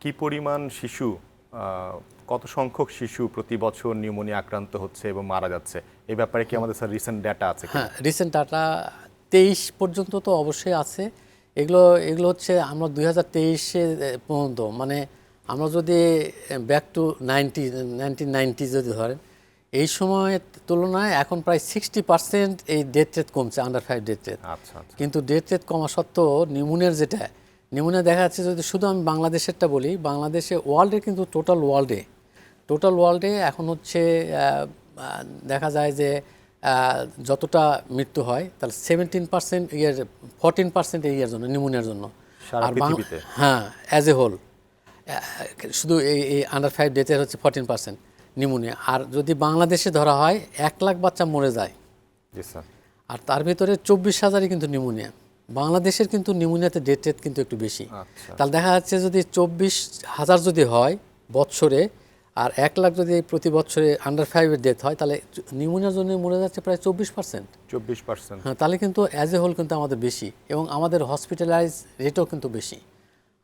কি পরিমাণ শিশু কত সংখ্যক শিশু প্রতি বছর নিউমোনিয়া আক্রান্ত হচ্ছে এবং মারা যাচ্ছে? এই ব্যাপারে কি আমাদের স্যার রিসেন্ট ডাটা আছে হ্যাঁ রিসেন্ট ডাটা তেইশ পর্যন্ত তো অবশ্যই আছে। এগুলো এগুলো হচ্ছে আমরা দুই হাজার তেইশে পর্যন্ত মানে আমরা যদি back to ninety nineteen ninety যদি ধরেন এই সময়ের তুলনায় এখন প্রায় সিক্সটি পার্সেন্ট এই ডেথ রেট কমছে আন্ডার ফাইভ ডেথ রেট কিন্তু ডেথ রেট কমা সত্ত্বেও নিউমোনিয়ার যেটা নিউমোনিয়া দেখা যাচ্ছে যদি শুধু আমি বাংলাদেশেরটা বলি বাংলাদেশে ওয়ার্ল্ডে কিন্তু টোটাল ওয়ার্ল্ডে টোটাল ওয়ার্ল্ডে এখন হচ্ছে দেখা যায় যে যতটা মৃত্যু হয় তাহলে সেভেন্টিন পার্সেন্ট ইয়ের ফোরটিন পার্সেন্ট এই ইয়ের জন্য নিউমোনিয়ার জন্য। আর হ্যাঁ অ্যাজ এ হোল শুধু এই এই আন্ডার ফাইভ ডেথের হচ্ছে ফোরটিন পার্সেন্ট নিউমোনিয়া আর যদি বাংলাদেশে ধরা হয় এক লাখ বাচ্চা মরে যায়। আর তার ভিতরে চব্বিশ হাজারই কিন্তু নিউমোনিয়া বাংলাদেশের কিন্তু নিউমোনিয়াতে ডেট রেট কিন্তু একটু বেশি। আচ্ছা। তাহলে দেখা যাচ্ছে যদি চব্বিশ হাজার যদি হয় বৎসরে আর এক লাখ যদি প্রতি বছরে আন্ডার ফাইভের ডেথ হয় তাহলে নিউমোনিয়ার জন্য মরে যাচ্ছে প্রায় চব্বিশ পার্সেন্ট চব্বিশ পার্সেন্ট হ্যাঁ তাহলে কিন্তু অ্যাজ এ হোল কিন্তু আমাদের বেশি এবং আমাদের হসপিটালাইজ রেটও কিন্তু বেশি।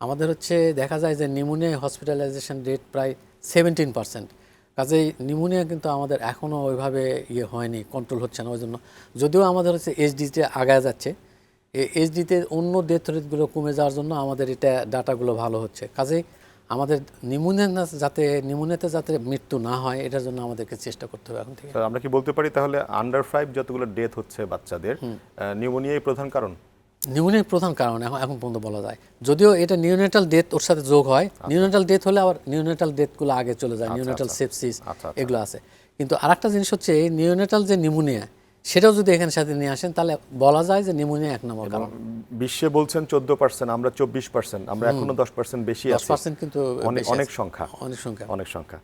আমাদের হচ্ছে দেখা যায় যে নিউমোনিয়া হসপিটালাইজেশন রেট প্রায় সেভেন্টিন পার্সেন্ট কাজেই নিউমোনিয়া কিন্তু আমাদের এখনও ওইভাবে ইয়ে হয়নি কন্ট্রোল হচ্ছে না ওই জন্য যদিও আমাদের হচ্ছে এইচডিতে আগায় যাচ্ছে এইচডিতে অন্য ডেথ রেটগুলো কমে যাওয়ার জন্য আমাদের এটা ডাটাগুলো ভালো হচ্ছে। কাজেই আমাদের নিউমোনিয়া না- যাতে নিউমোনিয়াতে যাতে মৃত্যু না হয় এটার জন্য আমাদেরকে চেষ্টা করতে হবে এখন থেকে। আমরা কি বলতে পারি তাহলে আন্ডার ফাইভ যতগুলো ডেথ হচ্ছে বাচ্চাদের নিউমোনিয়াই প্রধান কারণ? নিউনের প্রধান কারণ এখন এখন পর্যন্ত বলা যায়। যদিও এটা নিউনেটাল ডেথ ওর সাথে যোগ হয় নিউনেটাল ডেথ হলে আবার নিউনেটাল ডেথগুলো আগে চলে যায় নিউনেটাল সেপসিস আচ্ছা, আচ্ছা। এগুলো আছে। কিন্তু আরেকটা জিনিস হচ্ছে এই নিউনেটাল যে নিউমোনিয়া সেটাও যদি এখানে সাথে নিয়ে আসেন তাহলে বলা যায় যে নিউমোনিয়া এক নম্বর কারণ। বিশ্বে বলছেন চোদ্দ পার্সেন্ট আমরা চব্বিশ পার্সেন্ট আমরা এখনও দশ পার্সেন্ট বেশি দশ পার্সেন্ট কিন্তু অনেক। সংখ্যা। অনেক সংখ্যা। অনেক সংখ্যা।